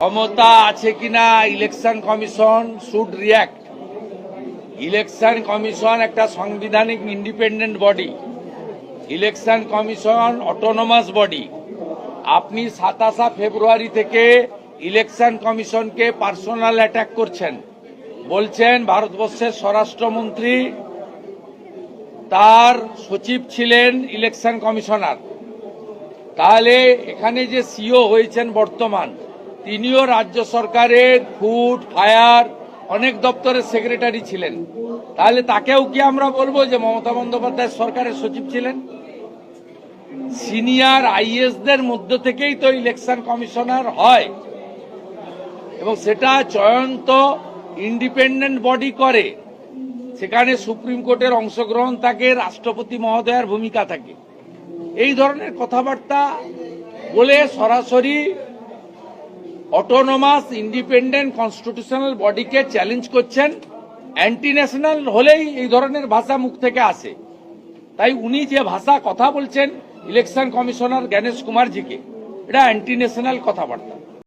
ক্ষমতা আছে কিনা election commission should react. Election commission একটা সাংবিধানিক independent body. Election commission autonomous body. আপনি সাতাশা ফেব্রুয়ারি থেকে ইলেকশন কমিশনকে পার্সোনাল অ্যাটাক করছেন। বলছেন ভারতবর্ষের স্বরাষ্ট্রমন্ত্রী তার সচিব ছিলেন ইলেকশন কমিশনার। তাহলে এখানে যে সিও হয়েছেন বর্তমান তিনিও রাজ্য সরকারের ফুড, ফায়ার, অনেক দপ্তরের সেক্রেটারি ছিলেন। তাহলে তাকেও কি আমরা বলব যে মমতা বন্দ্যোপাধ্যায় সরকারের সচিব ছিলেন? সিনিয়র আইএসদের মধ্য থেকেই তো ইলেকশন কমিশনার হয়। এবং সেটা চয়ন্ত, ইন্ডিপেন্ডেন্ট বডি করে। সেখানে সুপ্রিম কোর্টের অংশগ্রহণ থাকে, রাষ্ট্রপতি মহোদয়ের ভূমিকা থাকে। এই ধরনের কথাবার্তা বলে সরাসরি অটোনোমাস ইন্ডিপেন্ডেন্ট কনস্টিটিউশনাল বডিকে চ্যালেঞ্জ করছেন। অ্যান্টি ন্যাশনাল হলেই এই ধরনের ভাষা মুখ থেকে আসে। তাই উনি যে ভাষা কথা বলছেন ইলেকশন কমিশনার জ্ঞানেশ কুমারজিকে, এটা অ্যান্টি ন্যাশনাল কথাবার্তা।